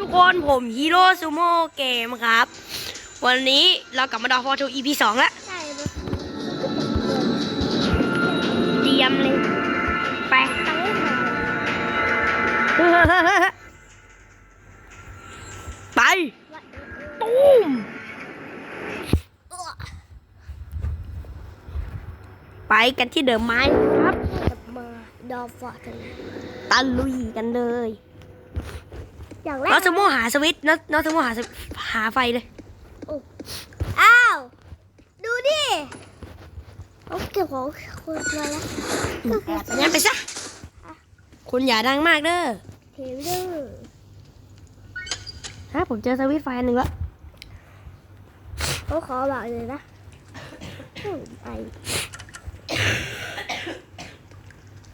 ทุกคนผมฮีโร่ซูโม่เกมครับ วันนี้เรากลับมาดาวฟอร์ทู EP สองแล้วใช่มันเตรียมเลยไปตั้งไม่มาไปว่าตูมเออไปกันที่เดิมไม้ครับกลับมาดอฟอร์กันตะลุยกันเลย อย่างแรน้อกงซูโม่หาสวิตช์น้องน้องซูโม่หาสวิตช์หาไฟเลยอ้าว ดูดิเขาเก็บของคนมาแล้วแอบไปงั้นไปซะคุณอย่าดังมากเด้อเทเลอร์ฮะผมเจอสวิตช์ไฟอันหนึ่งแล้วเขาขอบอกเลยนะอืมไป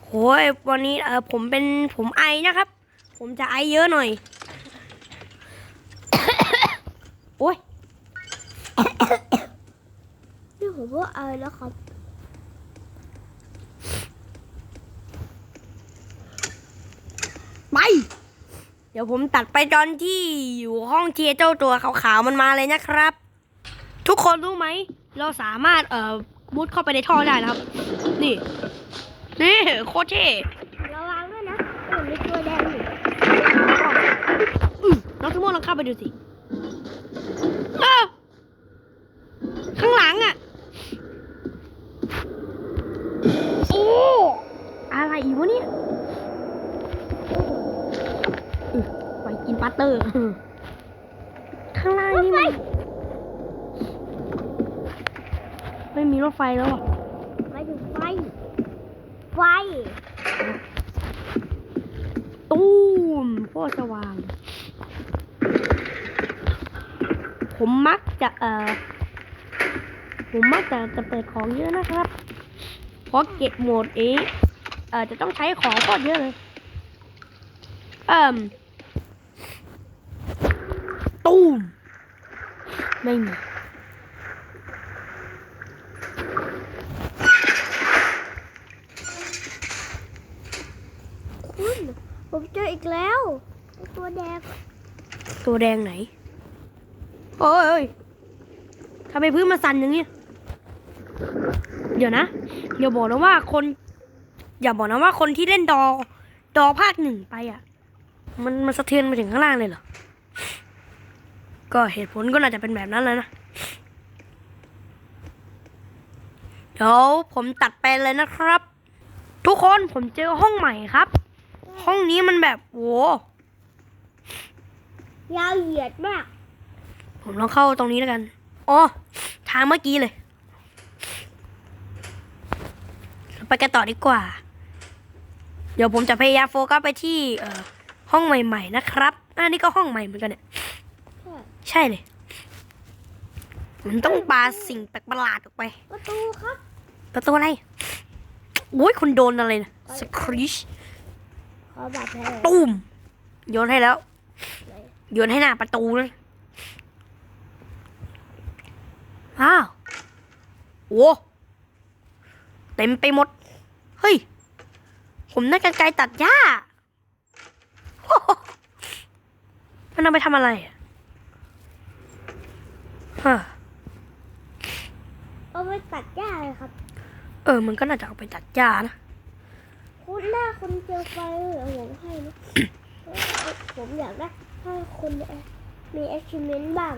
โอ้ยวันนี้เออผมเป็นผมไอนะครับ ผมจะไอเยอะหน่อย โอ้ย นี่ผมว่าเอาแล้วครับไปเดี๋ยวผมตัดไปตอนที่อยู่ห้องเทียเจ้าตัวขาวๆมันมาเลยนะครับ ทุกคนรู้ไหม เราสามารถเอ่อมุดเข้าไปในท่อได้นะครับ นี่ นี่โคตรเท่ระวังด้วยนะมันมีตัวแดงอยู่อืมน้องทุกคนลองเข้าไปดูสิเออ ข้างหลังอะโอ้อะไรอีกวะเนี่ยอืมไปกินปัตเตอร์ ข้างล่างนี่มันไม่มีรถไฟแล้วอะไม่ถึงไฟ ไฟ ตู้มโคตรสว่าง ผมมักจะเอ่อ ผมมักจะจะเปิดของเยอะนะครับ เพราะเก็บโหมดเองเอ่อจะต้องใช้ของโคตรเยอะเลย เอ่มตู้มไม่มีคุณผมเจออีกแล้ว ตัวแดง ตัวแดงไหน โอ้ยเอ้ยทำไมพื้นมาสั่นอย่างนี้ เดี๋ยวนะเดี๋ยวบอกนะว่าคน อย่าบอกนะว่าคนที่เล่นดอ ดอภาคหนึ่งไปอะ มันมันสะเทือนไปถึงข้างล่างเลยเหรอ ก็เหตุผลก็น่าจะเป็นแบบนั้นแล้วนะ เดี๋ยวผมตัดไปเลยนะครับ ทุกคนผมเจอห้องใหม่ครับ ห้องนี้มันแบบโหยาวเหยียดมาก ผมลองเข้าตรงนี้แล้วกัน อ๋อ ทางเมื่อกี้เลย ไปกันต่อดีกว่า เดี๋ยวผมจะพยายามโฟกัสไปที่เอ่อห้องใหม่ ๆ นะครับอันนี้ก็ห้องใหม่เหมือนกันเนี่ย ใช่เลยผมต้องปาสิ่งแปลกประหลาดออกไป ประตูครับ ประตูอะไร โอ้ยคุณโดนอะไรนะสคริชขอบาดแผลตุ้มโยนให้แล้ว โยนให้หน้าประตูเลยอ้าวโอ้เต็มไปหมด เฮ้ย ผมได้กันไกรตัดหญ้าโอ้โหมันเอาไปทำอะไรอะฮะเอาไปตัดหญ้าเลยครับ เออ มันก็น่าจะเอาไปตัดหญ้านะ คุณหน้าคนเจอไฟเอาผมให้นะผมอยากได้ให้คนมี achievement บ้าง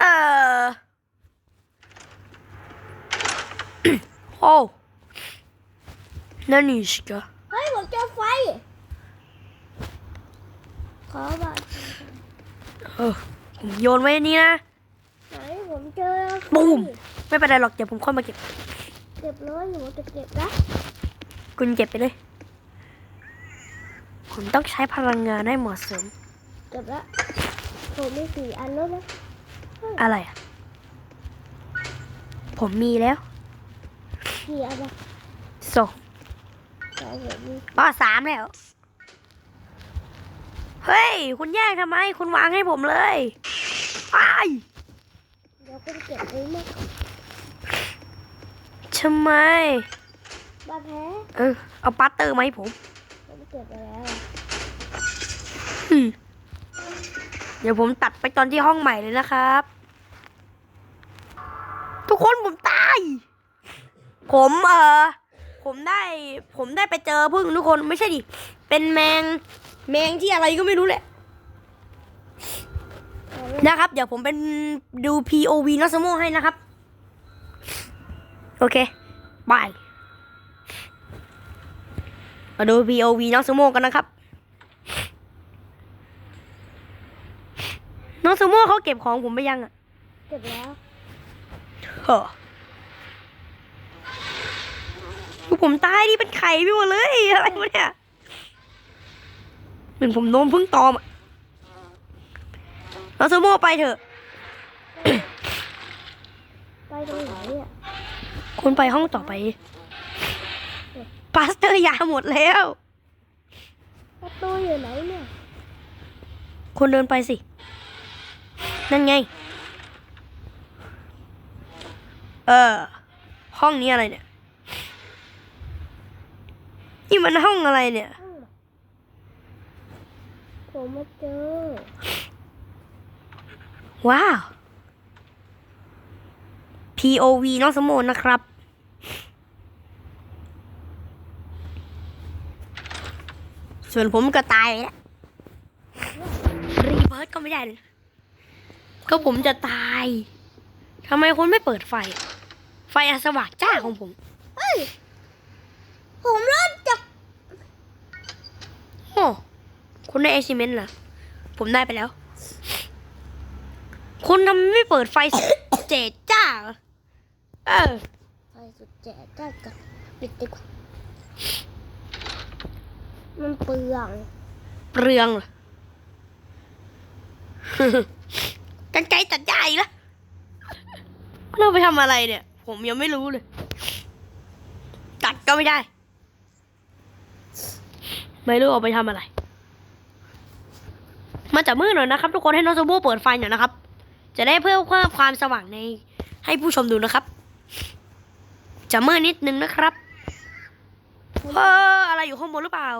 เออ โอ้ นั่นนี่สิกะเฮ้ยผมเจอไฟ ขอบัตรเออผมโยนไว้นี่นะ ไหนผมเจอไฟบูม ไม่เป็นไรหรอก เดี๋ยวผมค่อยมาเก็บ เก็บเลยผมจะเก็บนะคุณเก็บไปเลย ผมต้องใช้พลังงานให้เหมาะสม เก็บแล้วผมมีสี่อันแล้วนะอะไรอะผมมีแล้วกี่อันนะสองสองผมมี ป้อสามแล้ว เฮ้ย คุณแยกทำไม คุณวางให้ผมเลยไปเดี๋ยวคุณเก็บไว้ไหมทำไมบาดแผลเออเอาปัตเตอร์มาให้ผมผมเก็บไปแล้วนอืมเดี๋ยวผมตัดไปตอนที่ห้องใหม่เลยนะครับ ทุกคนผมตาย ผมเออ ผมได้ผมได้ไปเจอพึ่งทุกคนไม่ใช่ดิ เป็นแมงแมงที่อะไรก็ไม่รู้แหละนะครับ เดี๋ยวผมเป็นดู POV นอสโมให้นะครับ โอเคบายมาดู POV นอสโมกันนะครับ น้องสโมเขาเก็บของผมไปยังอะ เก็บแล้วเหรอลูก ผมตายดิเป็นไข่ไปหมดเลยอะไรวะเนี่ยเหมือนผมโดนพึ่งตอมอะน้องสโมไปเถอะ ไปตรงไหนเนี่ยคุณไปห้องต่อไปพลาสเตอร์ยาหมดแล้วประตูอยู่ไหนเนี่ยคุณเดินไปสิ นั่นไง เออ ห้องนี้อะไรเนี่ยนี่ มันห้องอะไรเนี่ยอ้าวผมมาเจอ ว้าว POV น้องสมโมนนะครับ ส่วนผมก็ตายไปแล้ว รีเบิร์ตก็ไม่ได้เลยก็ผมจะตายทำไมคุณไม่เปิดไฟ ไฟอันสว่างจ้าของผม เฮ้ย ผมรอดจาก โอ้คุณได้เอซิเมนต์เหรอ ผมได้ไปแล้ว คุณทำไมไม่เปิดไฟเจดจ้าเหรอเออ ไฟสุดแจ๋ได้กันปิดดีกว่า มันเปลืองเปลืองเหรอ กันไกรตัดหญ้าอีกแล้วเราไปทำอะไรเนี่ย ผมยังไม่รู้เลย ตัดก็ไม่ได้ ไม่รู้เอาไปทำอะไร มันจะมืดหน่อยนะครับ ทุกคนให้น้องโซโบเปิดไฟหน่อยนะครับ จะได้เพิ่มเพิ่มความสว่างในให้ผู้ชมดูนะครับ จะมืดนิดนึงนะครับเอออะไรอยู่ข้างบนหรือเปล่า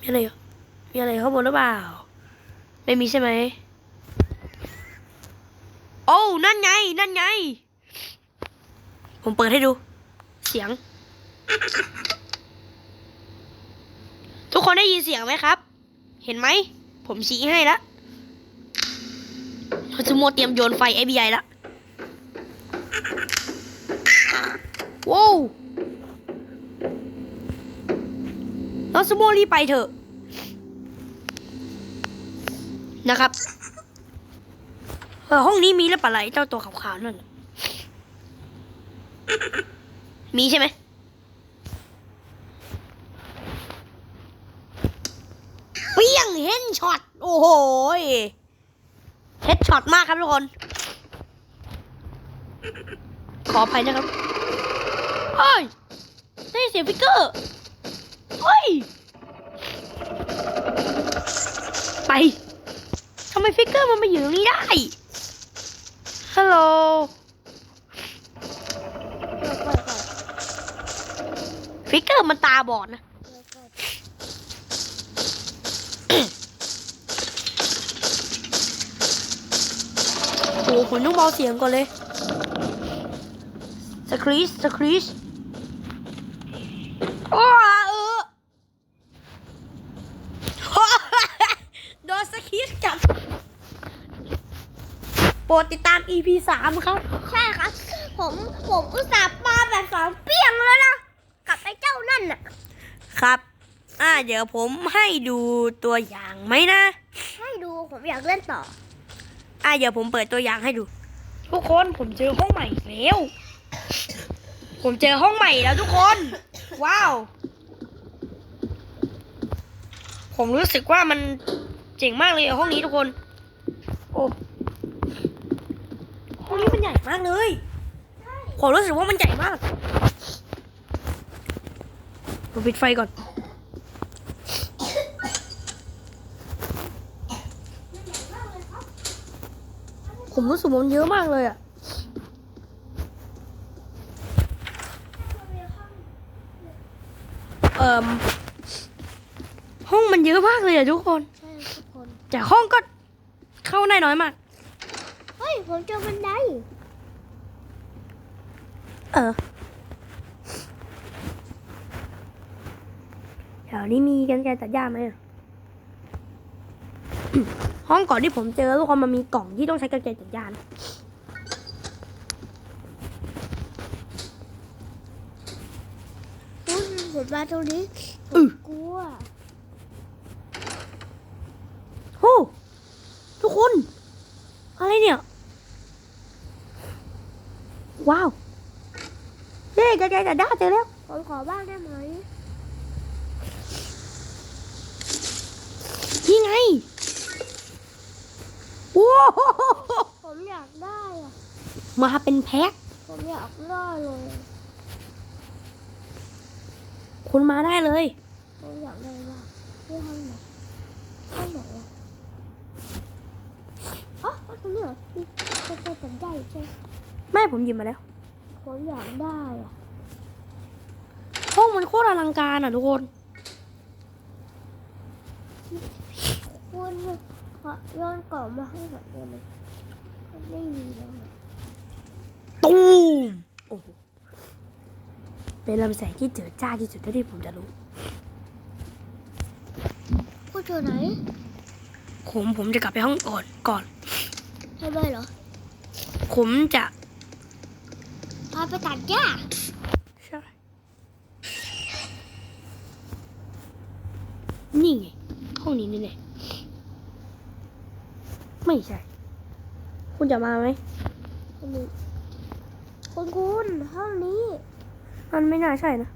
มีอะไรอยู่มีอะไรข้างบนหรือเปล่า ไม่มีใช่ไหม โอ้นั่นไง นั่นไง ผมเปิดให้ดู เสียง คนได้ยินเสียงไหมครับ เห็นไหม ผมชี้ให้แล้วเราจะโมเตรียมโยนไฟ FBI แล้วว้าวเราสโมรีบไปเถอะ นะครับเออห้องนี้มีหรือเปล่าไรเจ้าตัวขาวๆนั่นมีใช่ไหมเปี้ยงเฮด ช็อต โอ้โหเฮดช็อตมากครับทุกคน ขออภัยนะครับเฮ้ยได้เสียงฟิกเกอร์เฮ้ย ไปทำไมฟิกเกอร์มันมาอยู่ตรงนี้ได้ฮัลโหลฟิกเกอร์มันตาบอดนะ หผมต้องเบาเสียงก่อนเลยสคริสสคริสโอ้เออโดนสคริสจับโปรดติดตาม EP สามครับ ใช่ครับ ผมผมอุตส่าห์ปาแบบสองเปี้ยงแล้วนะกับไอ้เจ้านั่นน่ะครับ อ่าเดี๋ยวผมให้ดูตัวอย่างไหมนะ ให้ดูผมอยากเล่นต่อ อะเดี๋ยวผมเปิดตัวอย่างให้ดู ทุกคนผมเจอห้องใหม่อีกแล้ว ผมเจอห้องใหม่แล้วทุกคน ว้าว ผมรู้สึกว่ามันเจ๋งมากเลยอะห้องนี้ทุกคน โอ้ห้องนี้มันใหญ่มากเลยผมรู้สึกว่ามันใหญ่มากผมปิดไฟก่อน ผมรู้สึกว่ามันเยอะมากเลยอะเอ่มห้องมันเยอะมากเลยอะทุกคน ใช่ทุกคน แต่ห้องก็เข้าได้น้อยมาก เฮ้ย ผมเจอบันได เออแถวนี้มีกันไกรตัดหญ้าไหมอะ ห้องก่อนที่ผมเจอทุกคนมันมีกล่องที่ต้องใช้กันไกรตัดหญ้านะคุณผมมาตรงนี้ผอืมอกลัวโอ้ทุกคน อะไรเนี่ย ว้าวเฮ้กันไกรตัดหญ้าเจอแล้วผมขอบ้างได้ไหม นี่ไงโอ้โห ผมอยากได้อะมาเป็นแพ็คผมอยากได้เลย คุณมาได้เลย ผมอยากได้ว่าที่ห้องไหนห้องไหนอะอ๋อห้องนี้เหรอที่จะเป็นสัญญาใช่ไหมแม่ผมหยิบมาแล้ว ผมอยากได้อะห้องมันโคตรอลังการอะทุกคนคุณ ขอย้อนกล่องมาให้หน่อยได้ไหมมันไม่มีแล้วนะตูมโอ้โหเป็นลำแสงที่เจิดจ้าที่สุดเท่าที่ผมจะรู้คุณเจอไหน ผมผมจะกลับไปห้องก่อนก่อนทำไมเหรอ ผมจะพาไปตัดหญ้าใช่นี่ไงห้องนี้นี่แหละไม่ ใช่ คุณจะมาไหมอันนี้คุณคุณห้องนี้ มันไม่น่าใช่นะ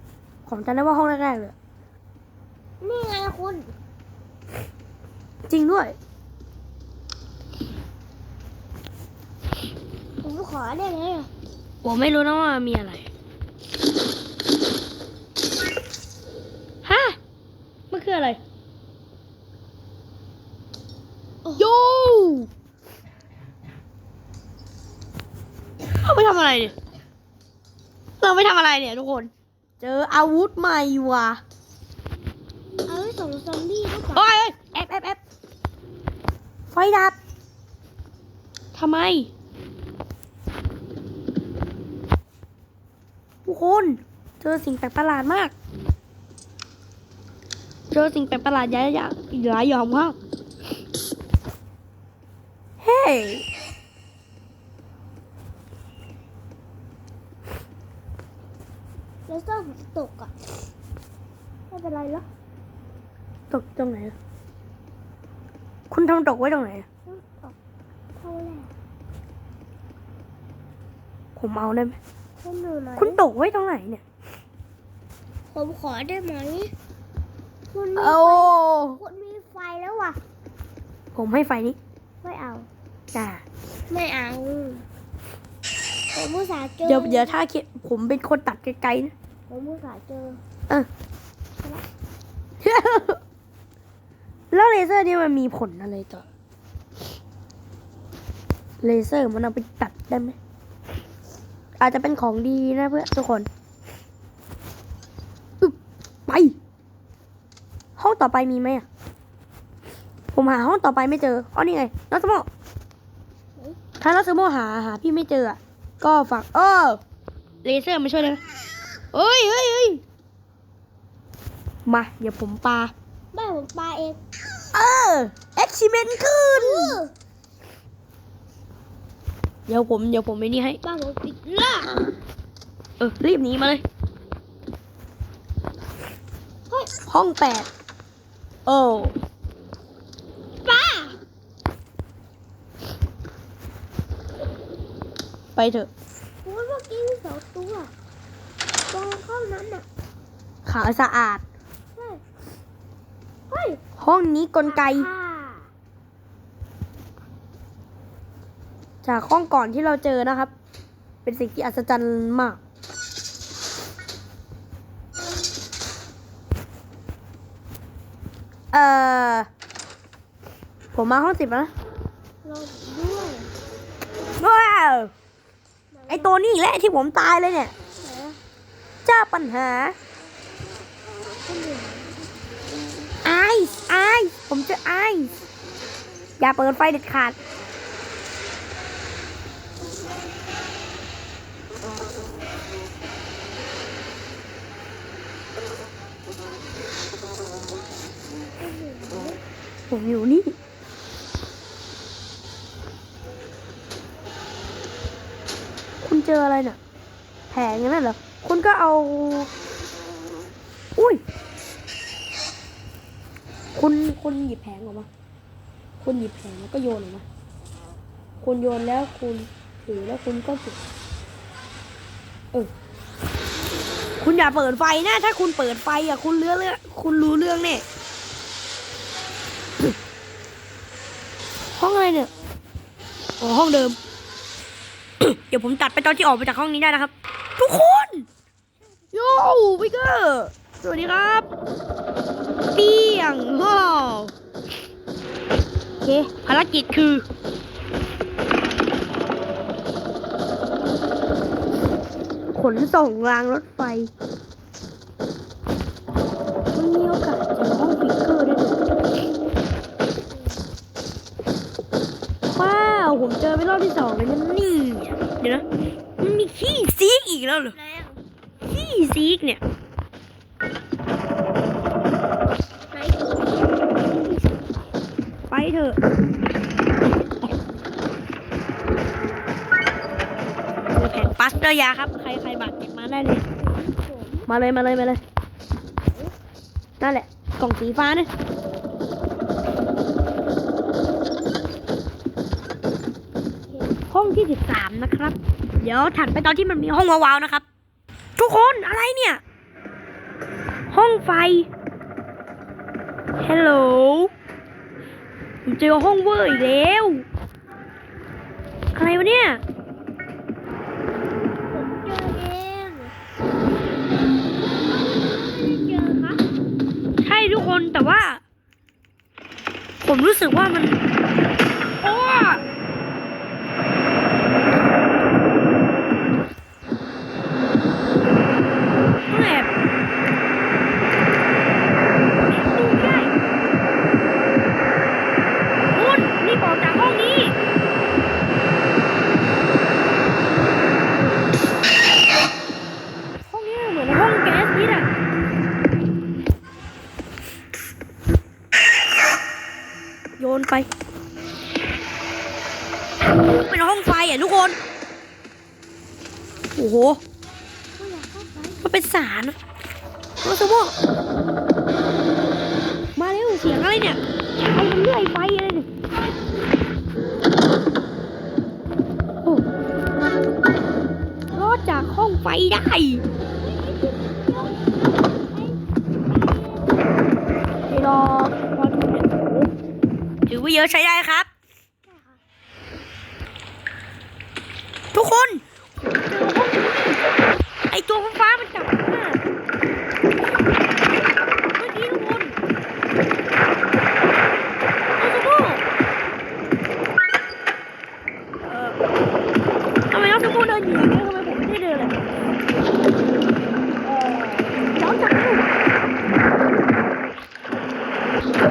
ผมจำได้ว่าห้องแรกๆเลย นี่ไงคุณ จริงด้วย ผมขอได้ไหมอะผมไม่รู้นะว่ามีอะไรฮะมันคืออะไร โยเราไปทำ อะไรเนี่ยเราไปทำอะไรเนี่ยทุกคน เจออาวุธใหม่ว่ะเอาไว้ส่งซอมบี้หรือเปล่าโอ้ยเอ้ยแอบแอบแอบไฟดับทำไม ทุกคนเจอสิ่งแปลกประหลาดมาก เจอสิ่งแปลกประหลาดหลายอย่างหลายอย่างมากเฮ้ย แล้วเสื้อผมตกอะ ไม่เป็นไรหรอก ตกตรงไหนอะคุณทำตกไว้ตรงไหนอะตกเท่าแรกผมเอาได้ไหมคุณดูหน่อยคุณตกไว้ตรงไหนเนี่ย ผมขอได้ไหมคุณมีโอ้ไฟคุณมีไฟแล้วว่ะ ผมให้ไฟนี้ไม่เอา จ้าไม่เอาผมผู้สาห์เจอเดี๋ยวเดี๋ยวถ้าคิดผมเป็นคนตัดไกลๆนะ ผมผู้สาห์เจอแล้ว เลเซอร์นี่มันมีผลอะไรต่อ เลเซอร์มันเอาไปตัดได้ไหม อาจจะเป็นของดีนะเพื่อนทุกคนอึบไป ห้องต่อไปมีไหมอะ ผมหาห้องต่อไปไม่เจออ๋อนี่ไงนัสโมถ้านัสโมหาหาพี่ไม่เจออะก็ฝากเออเลเซอร์มาช่วยเอ้ยเอ้ยเอ้ยมา เดี๋ยวผมปา บ้านผมปลาเอง เออเอ็กซิเมนขึ้น เดี๋ยวผมเดี๋ยวผมไอ้นี่ให้ บ้านผมปิดล่าเออ รีบหนีมาเลยเฮ้ยห้องแปดโอ้ป้า ไปเถอะคุณเมื่อกี้มีสองตัวตรงห้องนั้นน่ะขาวสะอาดเฮ้ยเฮ้ย ห้องนี้กลไกอ่าจากห้องก่อนที่เราเจอนะครับ เป็นสิ่งที่อัศจรรย์มาก เอ่อ ผมมาห้องสิบแล้วนะเราด้วยว้าวไอตัวนี้แหละที่ผมตายเลยเนี่ยไหนอะเจ้าปัญหา ไอ้ายไอผมเจอไออย่าเปิดไฟเด็ดขาด ผมอยู่นี่คุณเจออะไรน่ะ แผงอย่างนั้นเหรอ คุณก็เอา อุ้ย คุณคุณหยิบแผงออกมา คุณหยิบแผงแล้วก็โยนออกมา คุณโยนแล้วคุณถือแล้วคุณก็เก็บเออ คุณอย่าเปิดไฟนะ ถ้าคุณเปิดไฟอะ คุณเรื่อเรื่องคุณรู้เรื่องแน่ห้องอะไรเนี่ย อ๋อห้องเดิม เดี๋ยวผมตัดไปตอนที่ออกไปจากห้องนี้ได้นะครับ ทุกคน โย่วิกเกอร์ สวัสดีครับ เตียงฮ่อโอเคภารกิจคือขนส่งรางรถไฟมันมีโอกาสเจอห้องวิกเกอร์ได้ด้วยว้าว ผมเจอไปรอบที่สองเลยนะนี่ เดี๋ยวนะ มันมีขี้ซีกอีกแล้วเหรอ ขี้ซีกเนี่ย เถอะเจอแผ่นปลาสเตอร์ยาครับ ใครใครบาดเจ็บมาได้เลยผมมาเลยมาเลยมาเลย นั่นแหละ กล่องสีฟ้าเนี่ยห้องที่สิบสามนะครับ เดี๋ยวถัดไปตอนที่มันมีห้องวาวๆนะครับ ทุกคนอะไรเนี่ย ห้องไฟ ฮัลโหลผม เจอห้องเวอร์อีกแล้ว อะไรวะเนี่ยผมเจอเองไม่เจอครับใช่ทุกคนแต่ว่า ผมรู้สึกว่ามัน ถือว่เยอะใช้ได้ครับ ทุกคน ไอตัวฟ้ามันจับหน้าเมื่อกี้ทุกคนโอ้สมโมเอ่อทำไมน้องสมโมเดินอยู่อย่างนี้ทำไมผมไม่ได้เดินเลยเอ่อน้องจับลูก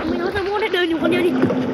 ทำไมน้องสมโมได้เดินอยู่คนเดียวดิ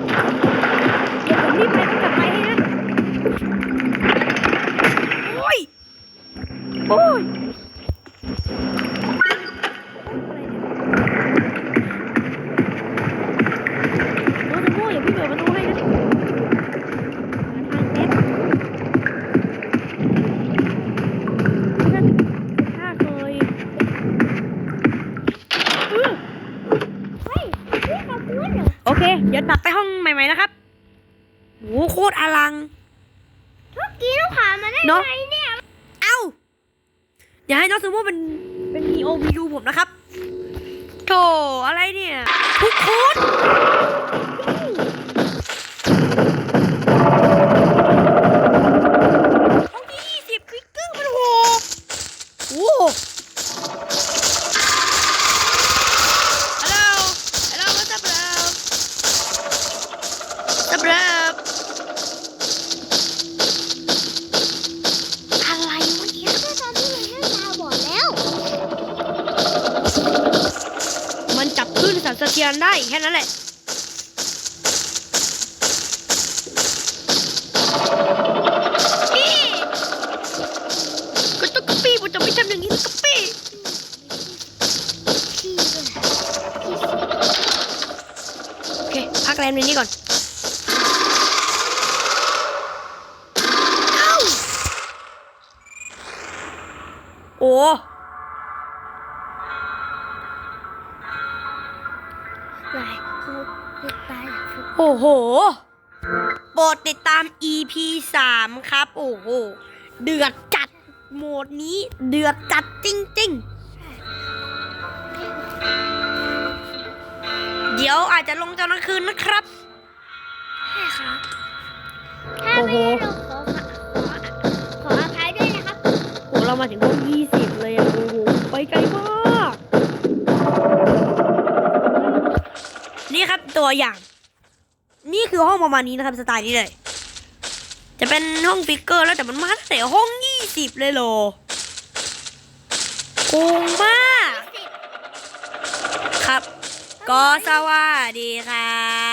กแรมในนี้ก่อนเอ้าโอ้ไหนคือคือตายแล้วคือโอ้โห โปรดติดตาม EP 3 ครับ โอ้โห เดือดจัดโหมดนี้ เดือดจัดจริง ๆ ดี๋ยวอาจจะลงตอนกลางคืนนะครับใช่ครับ ถ้าโอ้ไม่โหได้เราขอขอขออภัยด้วยนะครับโหเรามาถึงห้อง20เลยอะโอ้โหไปไกลมาก นี่ครับตัวอย่าง นี่คือห้องประมาณนี้นะครับสไตล์นี้เลย จะเป็นห้องฟิกเกอร์แล้วแต่มันมาตั้งแต่ห้อง20เลยเหรอโกงมากครับ ก็สวัสดีค่ะ